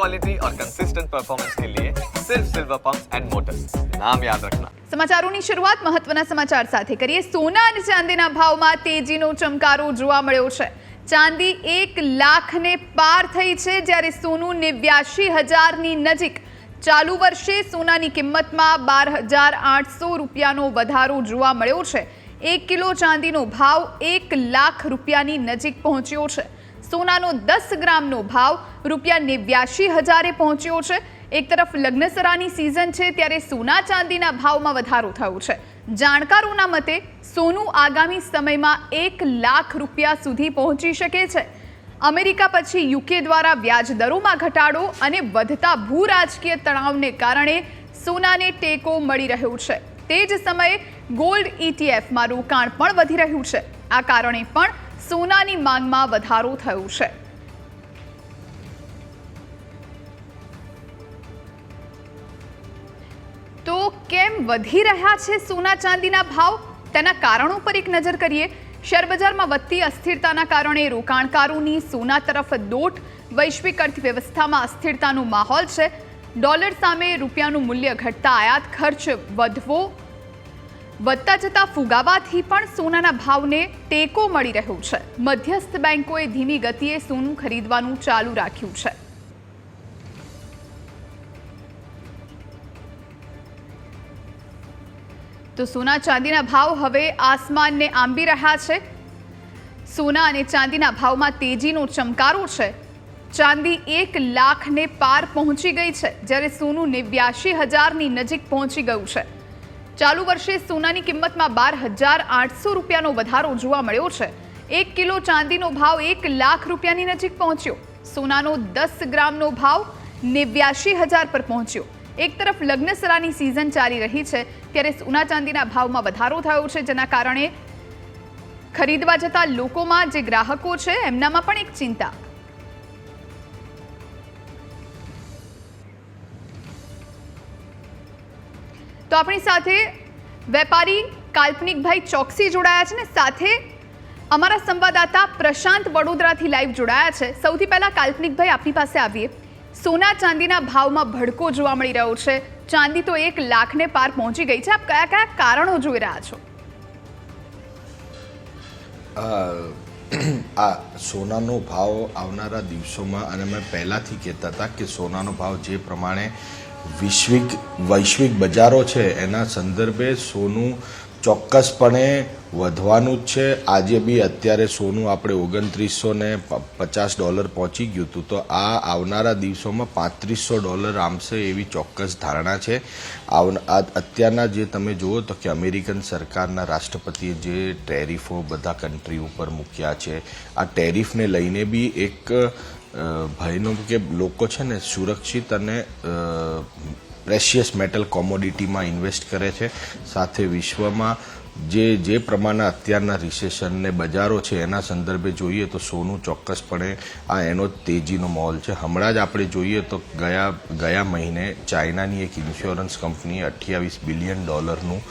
Quality और consistent performance के लिए सिर्फ सिल्वर पंप्स एंड मोटर्स नाम याद रखना સમાચારોની શરૂઆત મહત્વના સમાચાર સાથે કરીએ સોના અને ચાંદીના ભાવમાં તેજીનો ચમકારો જોવા મળ્યો છે ચાંદી એક લાખને પાર થઈ છે જ્યારે સોનું નેવ્યાશી હજારની નજીક ચાલુ વર્ષે સોનાની કિંમતમાં બાર હજાર આઠસો રૂપિયાનો વધારો જોવા મળ્યો છે એક કિલો ચાંદીનો ભાવ એક લાખ રૂપિયાની નજીક પહોંચ્યો છે સોનાનો દસ ગ્રામનો ભાવ રૂપિયા નેવ્યાશી હજારે પહોંચ્યો છે. એક તરફ લગ્નસરાની સિઝન છે ત્યારે સોના ચાંદીના ભાવમાં વધારો થયો છે. જાણકારોના મતે સોનું આગામી સમયમાં એક લાખ રૂપિયા સુધી પહોંચી શકે છે. અમેરિકા પછી યુકે દ્વારા વ્યાજ દરોમાં ઘટાડો અને વધતા ભૂ રાજકીય તણાવને કારણે સોનાને ટેકો મળી રહ્યો છે. તે જ સમયે ગોલ્ડ ઇટીએફમાં રોકાણ પણ વધી રહ્યું છે. આ કારણે પણ સોનાની માંગમાં વધારો થયો છે. તો કેમ વધી રહ્યા છે સોના ચાંદીના ભાવ? તેના કારણો પર એક નજર કરીએ. શેરબજારમાં વધતી અસ્થિરતાના કારણે રોકાણકારોની સોના તરફ દોટ. વૈશ્વિક અર્થવ્યવસ્થામાં અસ્થિરતાનો માહોલ છે. ડોલર સામે રૂપિયાનું મૂલ્ય ઘટતા આયાત ખર્ચ વધવો વધતા જતા ફુગાવાથી પણ સોનાના ભાવને ટેકો મળી રહ્યો છે. મધ્યસ્થ બેન્કોએ ધીમી ગતિએ સોનું ખરીદવાનું ચાલુ રાખ્યું છે. તો સોના ચાંદીના ભાવ હવે આસમાનને આંબી રહ્યા છે. સોના અને ચાંદીના ભાવમાં તેજીનો ચમકારો છે. ચાંદી એક લાખને પાર પહોંચી ગઈ છે, જ્યારે સોનું નેવ્યાશી હજારની નજીક પહોંચી ગયું છે. ચાલુ વર્ષે સોનાની કિંમતમાં બાર હજાર આઠસો રૂપિયાનો વધારો જોવા મળ્યો છે. એક કિલો ચાંદીનો ભાવ એક લાખ રૂપિયાની નજીક પહોંચ્યો. સોનાનો દસ ગ્રામનો ભાવ નેવ્યાશી હજાર પર પહોંચ્યો. એક તરફ લગ્નસરાની સિઝન ચાલી રહી છે, ત્યારે સોના ચાંદીના ભાવમાં વધારો થયો છે, જેના કારણે ખરીદવા જતા લોકોમાં જે ગ્રાહકો છે, એમનામાં પણ એક ચિંતા. તો આપણી સાથે વેપારી કાલ્પનિકભાઈ ચોકસી જોડાયા છે ને સાથે અમારા સંવાદદાતા પ્રશાંત વડોદરાથી લાઈવ જોડાયા છે. સૌથી પહેલાં કાલ્પનિકભાઈ આપની પાસે આવીએ. સોના ચાંદીના ભાવમાં ભડકો જોવા મળી રહ્યો છે. ચાંદી તો એક લાખને પાર પહોંચી ગઈ છે. આપ કયા કયા કારણો જોઈ રહ્યા છો? આ સોનાનો ભાવ આવનારા દિવસોમાં, અને મેં પહેલાંથી કહેતા હતા કે સોનાનો ભાવ જે પ્રમાણે વૈશ્વિક વૈશ્વિક બજારો છે, એના સંદર્ભે સોનું ચોક્કસપણે વધવાનું જ છે. આજે બી અત્યારે સોનું આપણે ઓગણત્રીસો ને પચાસ ડોલર પહોંચી ગયું હતું. તો આ આવનારા દિવસોમાં પાંત્રીસો ડોલર આમશે એવી ચોક્કસ ધારણા છે. અત્યારના જે તમે જુઓ તો કે અમેરિકન સરકારના રાષ્ટ્રપતિએ જે ટેરિફો બધા કન્ટ્રી ઉપર મૂક્યા છે. આ ટેરિફને લઈને બી એક અ, ભયનો કે લોકો છે ને સુરક્ષિત અને પ્રેશિયસ મેટલ કોમોડિટીમાં ઇન્વેસ્ટ કરે છે. સાથે વિશ્વમાં જે જે પ્રમાણના અત્યારના રિસેશનને બજારો છે એના સંદર્ભે જોઈએ તો સોનું ચોક્કસપણે આ એનો તેજીનો માહોલ છે. હમણાં જ આપણે જોઈએ તો ગયા ગયા મહિને ચાઇનાની એક ઇન્સ્યોરન્સ કંપનીએ અઠ્યાવીસ બિલિયન ડોલરનું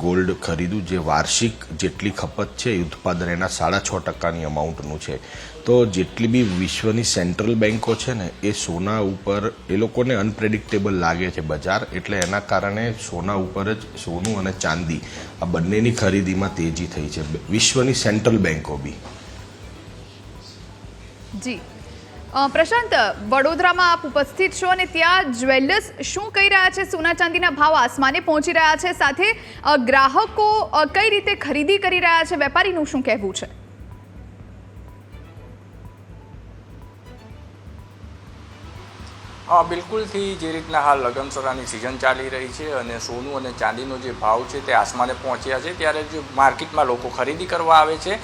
ગોલ્ડ ખરીદ્યું જે વાર્ષિક જેટલી ખપત છે ઉત્પાદન એના સાડા છ ટકાની અમાઉન્ટનું છે. તો જેટલી બી વિશ્વની સેન્ટ્રલ બેન્કો છે ને, એ સોના ઉપર, એ લોકોને અનપ્રેડિક્ટેબલ લાગે છે બજાર, એટલે એના કારણે સોના ઉપર જ સોનું અને ચાંદી આ બંનેની ખરીદીમાં તેજી થઈ છે. વિશ્વની સેન્ટ્રલ બેન્કો બી. જી. પ્રશાંત, વડોદરામાં આપ ઉપસ્થિત છો અને ત્યાં જ્વેલર્સ શું કહી રહ્યા છે? સોના ચાંદીના ભાવ આસમાને પહોંચી રહ્યા છે. સાથે ગ્રાહકો કઈ રીતે ખરીદી કરી રહ્યા છે? વેપારીનું શું કહેવું છે? બિલકુલથી જે રીતના હાલ લગનસરાની સિઝન ચાલી રહી છે અને સોનું અને ચાંદીનો જે ભાવ છે તે આસમાને પહોંચ્યા છે, ત્યારે જે માર્કેટમાં લોકો ખરીદી કરવા આવે છે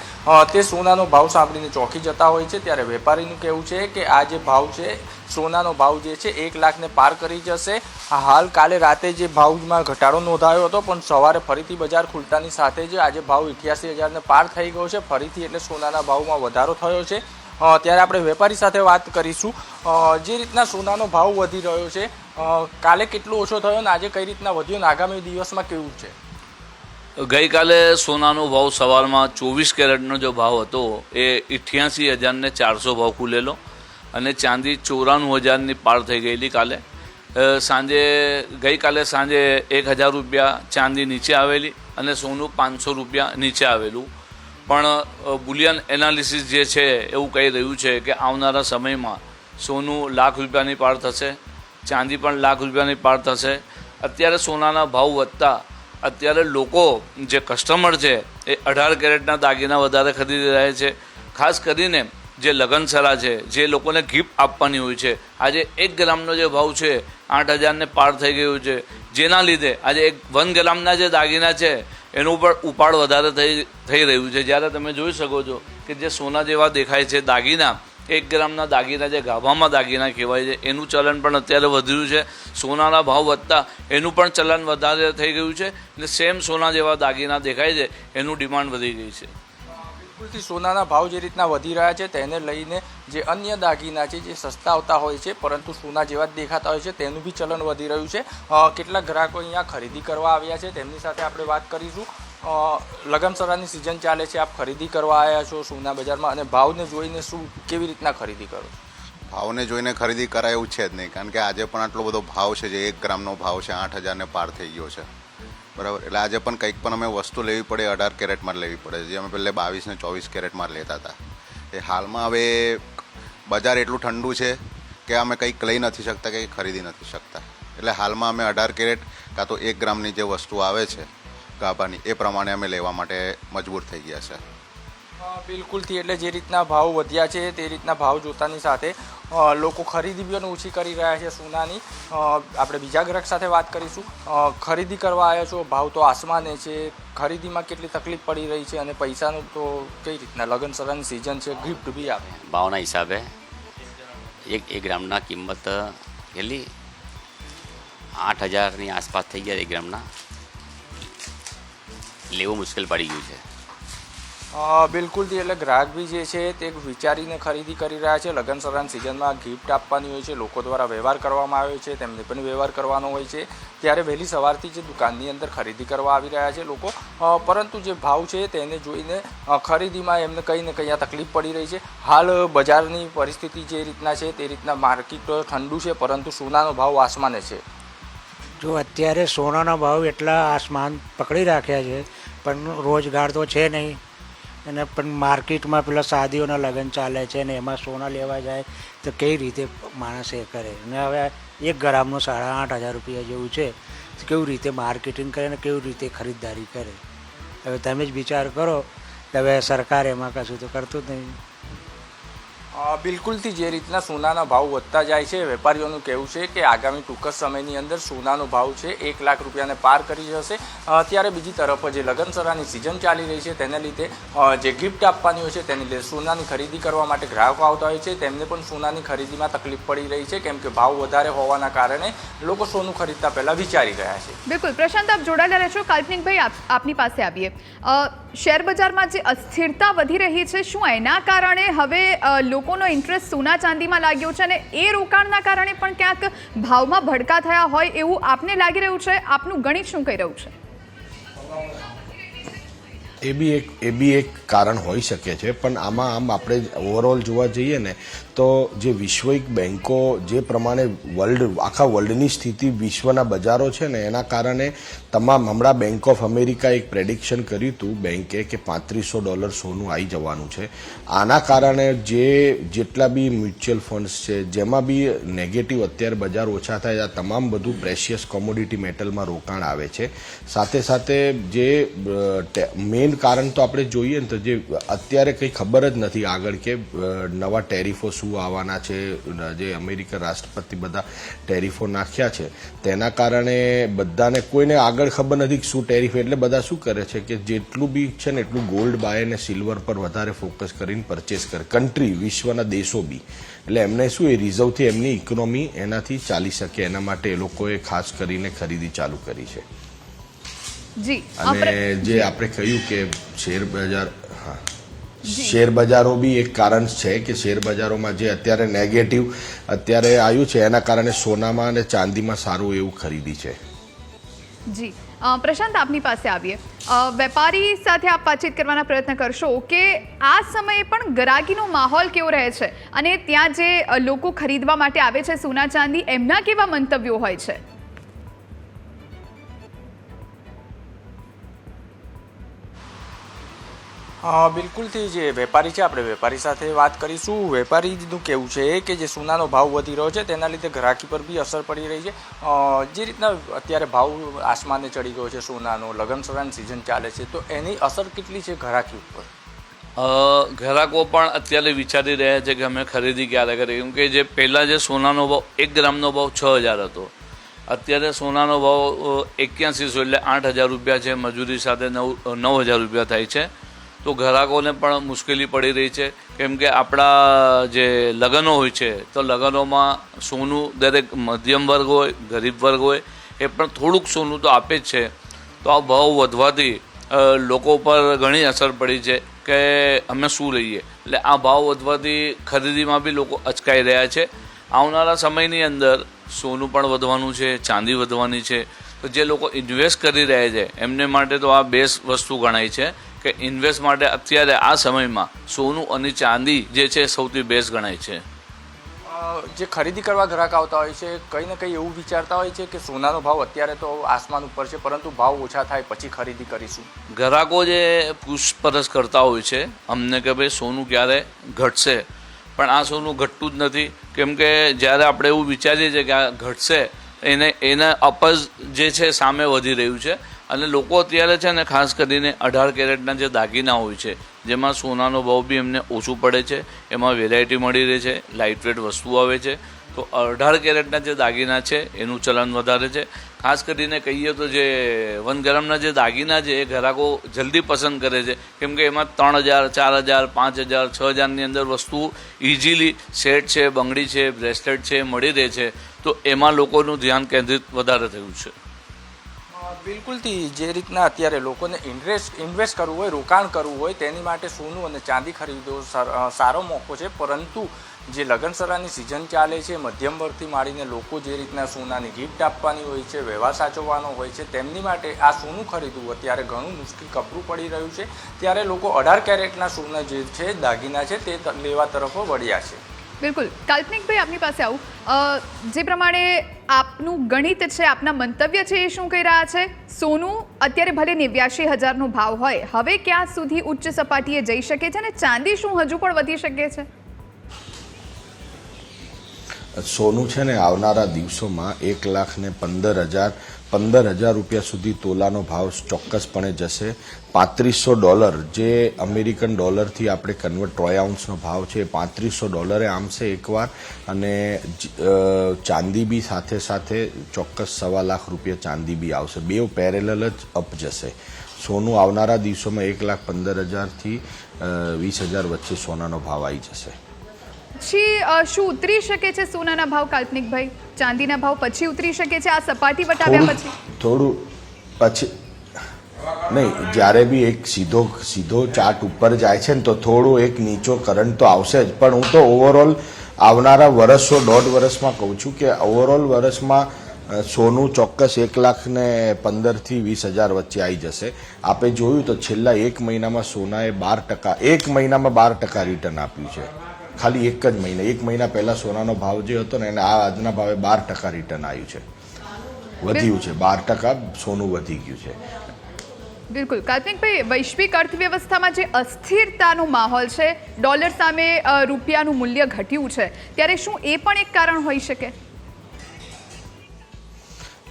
તે સોનાનો ભાવ સાંભળીને ચોંકી જતા હોય છે, ત્યારે વેપારીનું કહેવું છે કે આ જે ભાવ છે, સોનાનો ભાવ જે છે, એક લાખને પાર કરી જશે. હાલ કાલે રાતે જે ભાવમાં ઘટાડો નોંધાયો હતો, પણ સવારે ફરીથી બજાર ખુલતાની સાથે જ આજે ભાવ ઇઠ્યાસી હજારને પાર થઈ ગયો છે, ફરીથી એટલે સોનાના ભાવમાં વધારો થયો છે. ત્યારે આપણે વેપારી સાથે વાત કરીશું. જે રીતના સોનાનો ભાવ વધી રહ્યો છે કાલે કેટલો ઓછો થયો ને આજે કઈ રીતના વધ્યો ને આગામી દિવસમાં કેવું છે? ગઈકાલે સોનાનો ભાવ સવારમાં ચોવીસ કેરેટનો જો ભાવ હતો, એ અઠ્યાસી હજારને ચારસો ભાવ ખુલેલો અને ચાંદી ચોરાણું હજારની પાર થઈ ગયેલી કાલે. સાંજે, ગઈકાલે સાંજે એક હજાર રૂપિયા ચાંદી નીચે આવેલી અને સોનું પાંચસો રૂપિયા નીચે આવેલું. પણ બુલિયન એનાલિસિસ જે છે એવું કહી રહ્યું છે કે આવનારા સમયમાં સોનું લાખ રૂપિયાની પાર થશે, ચાંદી પણ લાખ રૂપિયાની પાર થશે. અત્યારે સોનાના ભાવ વધતા, અત્યારે લોકો જે કસ્ટમર છે એ અઢાર કેરેટના દાગીના વધારે ખરીદી રહ્યા છે. ખાસ કરીને જે લગનસરા છે, જે લોકોને ગિફ્ટ આપવાની હોય છે. આજે એક ગ્રામનો જે ભાવ છે, આઠ હજારને પાર થઈ ગયો છે. જેના લીધે આજે એક વન ગ્રામના જે દાગીના છે એનું પણ ઉપાડ વધારે થઈ થઈ રહ્યું છે. જ્યારે તમે જોઈ શકો છો કે જે સોના જેવા દેખાય છે દાગીના, એક ગ્રામના દાગીના જે ગાભામાં દાગીના કહેવાય છે, એનું ચલન પણ અત્યારે વધ્યું છે. સોનાના ભાવ વધતા એનું પણ ચલન વધારે થઈ ગયું છે. એટલે સેમ સોના જેવા દાગીના દેખાય છે, એનું ડિમાન્ડ વધી ગઈ છે. બિલકુલથી સોનાના ભાવ જે રીતના વધી રહ્યા છે, તેને લઈને જે અન્ય દાગીના છે, જે સસ્તા આવતા હોય છે, પરંતુ સોના જેવા જ દેખાતા હોય છે, તેનું બી ચલન વધી રહ્યું છે. કેટલા ગ્રાહકો અહીંયા ખરીદી કરવા આવ્યા છે, તેમની સાથે આપણે વાત કરીશું. લગનસરાની સિઝન ચાલે છે, આપ ખરીદી કરવા આવ્યા છો સોના બજારમાં, અને ભાવને જોઈને શું, કેવી રીતના ખરીદી કરો? ભાવને જોઈને ખરીદી કરાય એવું છે જ નહીં, કારણ કે આજે પણ આટલો બધો ભાવ છે, જે એક ગ્રામનો ભાવ છે, આઠ હજારને પાર થઈ ગયો છે. બરાબર. એટલે આજે પણ કંઈક પણ અમે વસ્તુ લેવી પડે, અઢાર કેરેટમાં લેવી પડે. જે અમે પહેલે બાવીસ ને ચોવીસ કેરેટમાં લેતા હતા. એ હાલમાં હવે બજાર એટલું ઠંડુ છે કે અમે કંઈક લઈ નથી શકતા કે ખરીદી નથી શકતા. એટલે હાલમાં અમે અઢાર કેરેટ કાં તો એક ગ્રામની જે વસ્તુ આવે છે ગાભાની, એ પ્રમાણે અમે લેવા માટે મજબૂર થઈ ગયા છે. બિલકુલથી. એટલે જે રીતના ભાવ વધ્યા છે, તે રીતના ભાવ જોતાની સાથે લોકો ખરીદી બી ઓછી કરી રહ્યા છે સોનાની. આપણે બીજા ગ્રાહક સાથે વાત કરીશું. ખરીદી કરવા આવ્યા છો, ભાવ તો આસમાને છે. ખરીદીમાં કેટલી તકલીફ પડી રહી છે અને પૈસાનું તો કઈ રીતના લગ્ન સરાની સિઝન છે ગિફ્ટ બી આપે ભાવના હિસાબે એક એક ગ્રામના કિંમત કેટલી આઠ હજારની આસપાસ થઈ ગયા એક ગ્રામના. લેવું મુશ્કેલ પડી ગયું છે. બિલકુલથી એટલે ગ્રાહક બી જે છે તે વિચારીને ખરીદી કરી રહ્યા છે. લગ્ન સરાન સિઝનમાં ગિફ્ટ આપવાની હોય છે, લોકો દ્વારા વ્યવહાર કરવામાં આવ્યો છે, તેમને પણ વ્યવહાર કરવાનો હોય છે. ત્યારે વહેલી સવારથી જે દુકાનની અંદર ખરીદી કરવા આવી રહ્યા છે લોકો. પરંતુ જે ભાવ છે તેને જોઈને ખરીદીમાં એમને કંઈ ને કંઈ તકલીફ પડી રહી છે. હાલ બજારની પરિસ્થિતિ જે રીતના છે તે રીતના માર્કેટ ઠંડુ છે, પરંતુ સોનાનો ભાવ આસમાને છે. જો અત્યારે સોનાના ભાવ એટલા આસમાન પકડી રાખ્યા છે, પણ રોજગાર તો છે નહીં. અને પણ માર્કેટમાં પેલા શાદીઓના લગ્ન ચાલે છે ને એમાં સોના લેવા જાય, તો કઈ રીતે માણસ એ કરે? ને હવે એક ગ્રામનું સાડા આઠ હજાર રૂપિયા જેવું છે, તો કેવી રીતે માર્કેટિંગ કરે ને કેવી રીતે ખરીદદારી કરે? હવે તમે જ વિચાર કરો હવે સરકાર એમાં કશું તો કરતું જ નહીં. બિલકુલથી જે રીતના સોનાના ભાવ વધતા જાય છે, વેપારીઓનું કહેવું છે કે આગામી ટૂંક જ સમયની અંદર સોનાનો ભાવ છે એક લાખ રૂપિયાને પાર કરી જશે. અત્યારે ત્યારે બીજી તરફ જે લગ્નસરાની સિઝન ચાલી રહી છે, તેને લીધે જે ગિફ્ટ આપવાની હોય છે, તેને લીધે સોનાની ખરીદી કરવા માટે ગ્રાહકો આવતા હોય છે. તેમને પણ સોનાની ખરીદીમાં તકલીફ પડી રહી છે, કેમ કે ભાવ વધારે હોવાના કારણે લોકો સોનું ખરીદતા પહેલાં વિચારી રહ્યા છે. બિલકુલ. પ્રશાંત, આપ જોડાયેલા રહેશો. કાલ્પનિકભાઈ, આપ, આપની પાસે આવીએ. શેર બજારમાં જે અસ્થિરતા વધી રહી છે, શું એના કારણે હવે લોકોનો ઇન્ટરેસ્ટ સોના ચાંદીમાં લાગ્યો છે અને એ રોકાણના કારણે પણ ક્યાંક ભાવમાં ભડકા થયા હોય એવું આપને લાગી રહ્યું છે? આપનું ગણિત શું કહી રહ્યું છે? એ બી એક, એ બી એક કારણ હોઈ શકે છે. પણ આમાં આમ આપણે ઓવરઓલ જોવા જઈએ ને, તો જે વૈશ્વિક બેન્કો જે પ્રમાણે વર્લ્ડ આખા વર્લ્ડની સ્થિતિ વિશ્વના બજારો છે ને, એના કારણે તમામ હમણાં બેંક ઓફ અમેરિકા એક પ્રેડિક્શન કર્યું હતું બેન્કે કે પાંત્રીસો ડોલર સોનું આવી જવાનું છે. આના કારણે જે જેટલા બી મ્યુચ્યુઅલ ફંડ્સ છે, જેમાં બી નેગેટિવ અત્યારે બજાર ઓછા થાય આ તમામ બધું પ્રેશિયસ કોમોડિટી મેટલમાં રોકાણ આવે છે. સાથે સાથે જે મેઇન કારણ તો આપણે જોઈએ ને તો જે અત્યારે કંઈ ખબર જ નથી આગળ કે નવા ટેરિફો શું આવવાના છે જે અમેરિકા રાષ્ટ્રપતિ બધા ટેરિફો નાખ્યા છે, તેના કારણે બધાને કોઈને આગળ ખબર નથી કે શું ટેરિફ એટલે બધા શું કરે છે કે જેટલું બી છે ને એટલું ગોલ્ડ બાય અને સિલ્વર પર વધારે ફોકસ કરીને પરચેસ કરે. કન્ટ્રી વિશ્વના દેશો બી. એટલે એમને શું એ રિઝર્વથી એમની ઇકોનોમી એનાથી ચાલી શકે. એના માટે એ લોકોએ ખાસ કરીને ખરીદી ચાલુ કરી છે. જી અને જે આપણે કહ્યું કે શેર બજાર હા. શેર બજારો બી એક કારણ છે કે શેર બજારોમાં જે અત્યારે નેગેટિવ અત્યારે આવ્યું છે એના કારણે સોનામાં અને ચાંદીમાં સારું એવું ખરીદી છે. જી. પ્રશાંત આપની પાસે આવીએ. વેપારી સાથે આપ વાતચીત કરવાના પ્રયત્ન કરશો કે આ સમયે પણ ગરાગીનો માહોલ કેવો રહે છે? અને ત્યાં જે લોકો ખરીદવા માટે આવે છે સોના ચાંદી એમના કેવા મંતવ્યો હોય છે? બિલકુલથી જે વેપારી છે, આપણે વેપારી સાથે વાત કરીશું. વેપારીનું કેવું છે કે જે સોનાનો ભાવ વધી રહ્યો છે, તેના લીધે ગ્રાહકી પર બી અસર પડી રહી છે. જે રીતના અત્યારે ભાવ આસમાને ચડી ગયો છે સોનાનો, લગ્ન સરાની સિઝન ચાલે છે, તો એની અસર કેટલી છે ગ્રાહકી ઉપર? ઘરાકો પણ અત્યારે વિચારી રહ્યા છે કે અમે ખરીદી ક્યારે કરીએ? કેમ કે જે પહેલાં જે સોનાનો ભાવ, એક ગ્રામનો ભાવ છ હજાર હતો. અત્યારે સોનાનો ભાવ એક્યાસીસો એટલે આઠ હજાર રૂપિયા છે, મજૂરી સાથે નવ નવ હજાર રૂપિયા થાય છે. તો ગ્રાહકોને પણ મુશ્કેલી પડી રહી છે. કેમ કે આપણા જે લગ્નો હોય છે, તો લગ્નોમાં સોનું દરેક મધ્યમ વર્ગ હોય, ગરીબ વર્ગ હોય, એ પણ થોડુંક સોનું તો આપે જ છે. તો આ ભાવ વધવાથી લોકો પર ઘણી અસર પડી છે કે અમે શું લઈએ. એટલે આ ભાવ વધવાથી ખરીદીમાં બી લોકો અચકાઈ રહ્યા છે. આવનારા સમયની અંદર સોનું પણ વધવાનું છે, ચાંદી વધવાની છે. તો જે લોકો ઇન્વેસ્ટ કરી રહ્યા છે, એમને માટે તો આ બેસ્ટ વસ્તુ ગણાય છે. કે ઇન્વેસ્ટ માટે અત્યારે આ સમયમાં સોનું અને ચાંદી જે છે સૌથી બેસ્ટ ગણાય છે. જે ખરીદી કરવા ગ્રાહક આવતા હોય છે કંઈ ને કંઈ એવું વિચારતા હોય છે કે સોનાનો ભાવ અત્યારે તો આસમાન ઉપર છે પરંતુ ભાવ ઓછા થાય પછી ખરીદી કરીશું. ગ્રાહકો જે પૂછપરછ કરતા હોય છે અમને કે ભાઈ સોનું ક્યારે ઘટશે? પણ આ સોનું ઘટતું જ નથી. કેમ કે જ્યારે આપણે એવું વિચારીએ છીએ કે આ ઘટશે એને એના અપજ જે છે સામે વધી રહ્યું છે. અને લોકો અત્યારે છે ને, ખાસ કરીને અઢાર કેરેટના જે દાગીના હોય છે, જેમાં સોનાનો ભાવ બી એમને ઓછું પડે છે, એમાં વેરાયટી મળી રહે છે લાઇટ વેટ વસ્તુ આવે છે. તો અઢાર કેરેટના જે દાગીના છે, એનું ચલન વધારે છે. ખાસ કરીને કહીએ તો જે વન ગ્રામના જે દાગીના છે, એ ગ્રાહકો જલ્દી પસંદ કરે છે. કેમ કે એમાં ત્રણ હજાર, ચાર હજાર, પાંચ હજાર, છ હજારની અંદર વસ્તુ ઇઝીલી સેટ છે, બંગડી છે બ્રેસલેટ છે, મળી રહે છે. તો એમાં લોકોનું ધ્યાન કેન્દ્રિત વધારે થયું છે. બિલકુલથી જે રીતના અત્યારે લોકોને ઇન્વેસ્ટ ઇન્વેસ્ટ કરવું હોય, રોકાણ કરવું હોય, તેની માટે સોનું અને ચાંદી ખરીદવો સર- મોકો છે. પરંતુ જે લગ્નસરાની સિઝન ચાલે છે, મધ્યમ વર્ગથી માંડીને લોકો જે રીતના સોનાની ગિફ્ટ આપવાની હોય છે, વ્યવહાર સાચવવાનો હોય છે, તેમની માટે આ સોનું ખરીદવું અત્યારે ઘણું મુશ્કેલ કપરું પડી રહ્યું છે. ત્યારે લોકો અઢાર કેરેટના સોના જે છે, દાગીના છે તે, લેવા તરફ વળ્યા છે. બિલકુલ. કાલ્પનિકભાઈ આપની પાસે આવું. જે પ્રમાણે આપનું ગણિત છે, આપના મંતવ્ય છે એ શું કહી રહ્યા છે? સોનું અત્યારે ભલે નેવ્યાશી હજારનો ભાવ હોય, હવે ક્યાં સુધી ઉચ્ચ સપાટીએ જઈ શકે છે અને ચાંદી શું હજુ પણ વધી શકે છે? સોનું છે ને આવનારા દિવસોમાં એક લાખ ને પંદર હજાર પંદર હજાર રૂપિયા સુધી તોલાનો ભાવ ચોક્કસપણે જશે. પાંત્રીસો ડોલર જે અમેરિકન ડોલરથી આપણે કન્વર્ટ ટ્રોય આઉન્સનો ભાવ છે એ પાંત્રીસો ડોલરે આમશે એકવાર. અને ચાંદી બી સાથે સાથે ચોક્કસ સવા લાખ રૂપિયા ચાંદી બી આવશે. બે પેરેલલ જ અપ જશે. સોનું આવનારા દિવસોમાં એક લાખ પંદર હજારથી વીસ હજાર વચ્ચે સોનાનો ભાવ આવી જશે. પછી શું ઉતરી શકે છે સોનાના ભાવ કાલ્પનિકભાઈ? ચાંદીના ભાવ પછી ઉતરી શકે છે? આ સપાટી વટાવ્યા પછી? થોડું પછી નહીં જ્યારે બી એક સીધો સીધો ચાર્ટ ઉપર જાય છે ને તો થોડું એક નીચો કરંટ તો આવશે જ. પણ હું તો ઓવરઓલ આવનારા વર્ષો દોઢ વર્ષમાં કહું છું કે ઓવરઓલ વર્ષમાં સોનું ચોક્કસ એક લાખ ને પંદરથી વીસ હજાર વચ્ચે આવી જશે. આપણે જોયું તો છેલ્લા એક મહિનામાં સોનાએ બાર ટકા એક મહિનામાં બાર ટકા રિટર્ન આપ્યું છે. ખાલી એક જ મહિના, એક મહિના પહેલા સોનાનો ભાવ જે હતો ને એને આ આજના ભાવે બાર ટકા રિટર્ન આવ્યું છે. વધ્યું છે, બાર ટકા સોનું વધી ગયું છે. બિલકુલ. કાલ્પનિકભાઈ, વૈશ્વિક અર્થવ્યવસ્થામાં જે અસ્થિરતાનો માહોલ છે, ડોલર સામે રૂપિયાનું મૂલ્ય ઘટ્યું છે, ત્યારે શું એ પણ એક કારણ હોઈ શકે?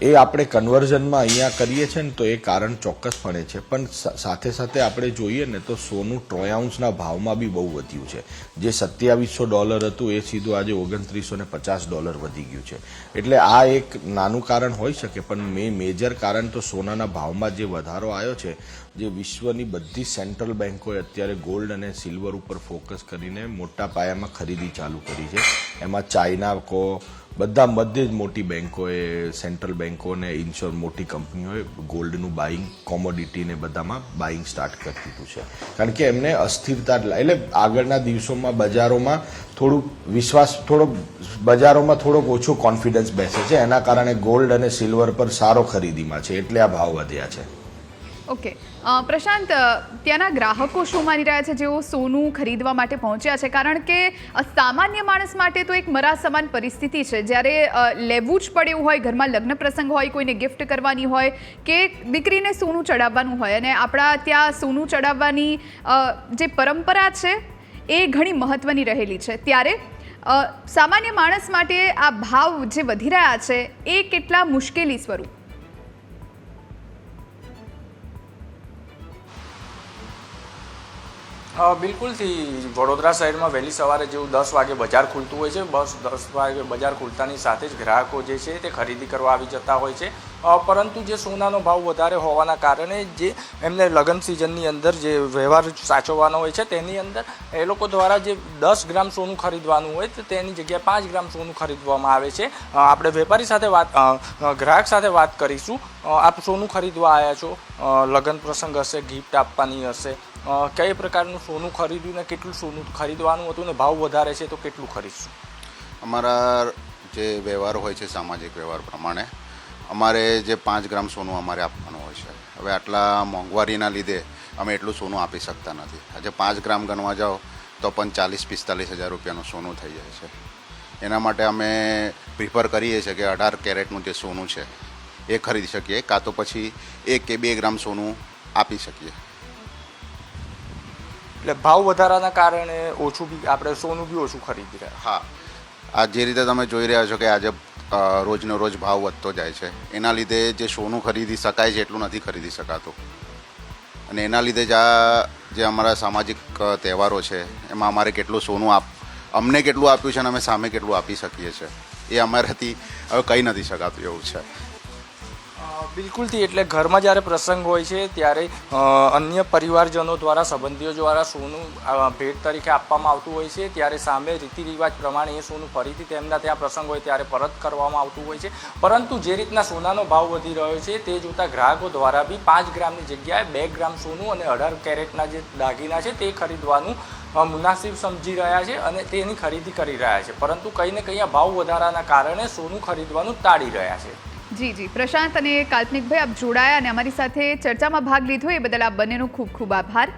એ આપણે કન્વર્ઝનમાં અહીંયા કરીએ છીએ ને તો એ કારણ ચોક્કસપણે છે. પણ સાથે સાથે આપણે જોઈએ ને તો સોનું ટ્રોયાઉન્સના ભાવમાં બી બહુ વધ્યું છે. જે સત્યાવીસો ડોલર હતું એ સીધું આજે ઓગણત્રીસો ને પચાસ ડોલર વધી ગયું છે. એટલે આ એક નાનું કારણ હોઈ શકે, પણ મેજર કારણ તો સોનાના ભાવમાં જે વધારો આવ્યો છે જે વિશ્વની બધી સેન્ટ્રલ બેન્કોએ અત્યારે ગોલ્ડ અને સિલ્વર ઉપર ફોકસ કરીને મોટા પાયામાં ખરીદી ચાલુ કરી છે. એમાં ચાઇના કો, બધા બધી જ મોટી બેન્કોએ સેન્ટ્રલ બેન્કોને ઇન્સ્યોર મોટી કંપનીઓએ ગોલ્ડનું બાઇંગ કોમોડિટીને બધામાં બાઇંગ સ્ટાર્ટ કરી દીધું છે. કારણ કે એમને અસ્થિરતા એટલે આગળના દિવસોમાં બજારોમાં થોડુંક વિશ્વાસ, થોડોક બજારોમાં થોડોક ઓછો કોન્ફિડન્સ બેસે છે. એના કારણે ગોલ્ડ અને સિલ્વર પર સારો ખરીદીમાં છે. એટલે આ ભાવ વધ્યા છે. ઓકે. પ્રશાંત, ત્યાંના ગ્રાહકો શું માની રહ્યા છે? જેઓ સોનું ખરીદવા માટે પહોંચ્યા છે. કારણ કે સામાન્ય માણસ માટે તો એક મરા સમાન પરિસ્થિતિ છે. જ્યારે લેવું જ પડે એવું હોય, ઘરમાં લગ્ન પ્રસંગ હોય, કોઈને ગિફ્ટ કરવાની હોય, કે દીકરીને સોનું ચડાવવાનું હોય. અને આપણા ત્યાં સોનું ચડાવવાની જે પરંપરા છે, એ ઘણી મહત્ત્વની રહેલી છે. ત્યારે સામાન્ય માણસ માટે આ ભાવ જે વધી રહ્યા છે, એ કેટલા મુશ્કેલી સ્વરૂપ? બિલકુલથી. વડોદરા શહેરમાં વહેલી સવારે જેવું દસ વાગે બજાર ખુલતું હોય છે. બસ દસ વાગે બજાર ખુલતાની સાથે જ ગ્રાહકો જે છે તે ખરીદી કરવા આવી જતા હોય છે. પરંતુ જે સોનાનો ભાવ વધારે હોવાના કારણે જે એમને લગ્ન સિઝનની અંદર જે વ્યવહાર સાચવવાનો હોય છે, તેની અંદર એ લોકો દ્વારા જે દસ ગ્રામ સોનું ખરીદવાનું હોય, તો તેની જગ્યાએ પાંચ ગ્રામ સોનું ખરીદવામાં આવે છે. આપણે વેપારી સાથે વાત ગ્રાહક સાથે વાત કરીશું. આપ સોનું ખરીદવા આવ્યા છો? લગ્ન પ્રસંગ હશે ગિફ્ટ આપવાની હશે. કઈ પ્રકારનું સોનું ખરીદ્યું ને કેટલું સોનું ખરીદવાનું હતું ને ભાવ વધારે છે તો કેટલું ખરીદશું? અમારા જે વ્યવહાર હોય છે, સામાજિક વ્યવહાર પ્રમાણે, અમારે જે પાંચ ગ્રામ સોનું અમારે આપવાનું હોય છે. હવે આટલા મોંઘવારીના લીધે અમે એટલું સોનું આપી શકતા નથી. આજે પાંચ ગ્રામ ગણવા જાઓ તો પણ ચાલીસ, પિસ્તાલીસ હજાર રૂપિયાનું સોનું થઈ જાય છે. એના માટે અમે પ્રિફર કરીએ છીએ કે અઢાર કેરેટનું જે સોનું છે એ ખરીદી શકીએ, કાં તો પછી એક કે બે ગ્રામ સોનું આપી શકીએ. એટલે ભાવ વધારાના કારણે ઓછું બી આપણે સોનું બી ઓછું ખરીદી રહ્યા. હા. આ જે રીતે તમે જોઈ રહ્યા છો કે આજે રોજનો રોજ ભાવ વધતો જાય છે, એના લીધે જે સોનું ખરીદી શકાય છે એટલું નથી ખરીદી શકાતું. અને એના લીધે જ આ જે અમારા સામાજિક તહેવારો છે, એમાં અમારે કેટલું સોનું આપ, અમને કેટલું આપ્યું છે અને અમે સામે કેટલું આપી શકીએ છીએ એ અમારાથી હવે કહી નથી શકાતું એવું છે. બિલકુલથી, એટલે ઘરમાં જ્યારે પ્રસંગ હોય છે, ત્યારે અન્ય પરિવારજનો દ્વારા, સંબંધીઓ દ્વારા સોનું ભેટ તરીકે આપવામાં આવતું હોય છે. ત્યારે સામે રીતિ રિવાજ પ્રમાણે એ સોનું ફરીથી તેમના ત્યાં પ્રસંગ હોય ત્યારે પરત કરવામાં આવતું હોય છે. પરંતુ જે રીતના સોનાનો ભાવ વધી રહ્યો છે, તે જોતા ગ્રાહકો દ્વારા બી પાંચ ગ્રામની જગ્યાએ બે ગ્રામ સોનું અને અઢાર કેરેટના જે દાગીના છે, તે ખરીદવાનું મુનાસિબ સમજી રહ્યા છે અને તેની ખરીદી કરી રહ્યા છે. પરંતુ કંઈ ને કંઈ ભાવ વધારાના કારણે સોનું ખરીદવાનું ટાળી રહ્યા છે. જી જી. પ્રશાંત અને કાલ્પનિકભાઈ, આપ જોડાયા અને અમારી સાથે ચર્ચામાં ભાગ લીધો. એ બદલ આપ બંનેનો ખૂબ ખૂબ આભાર.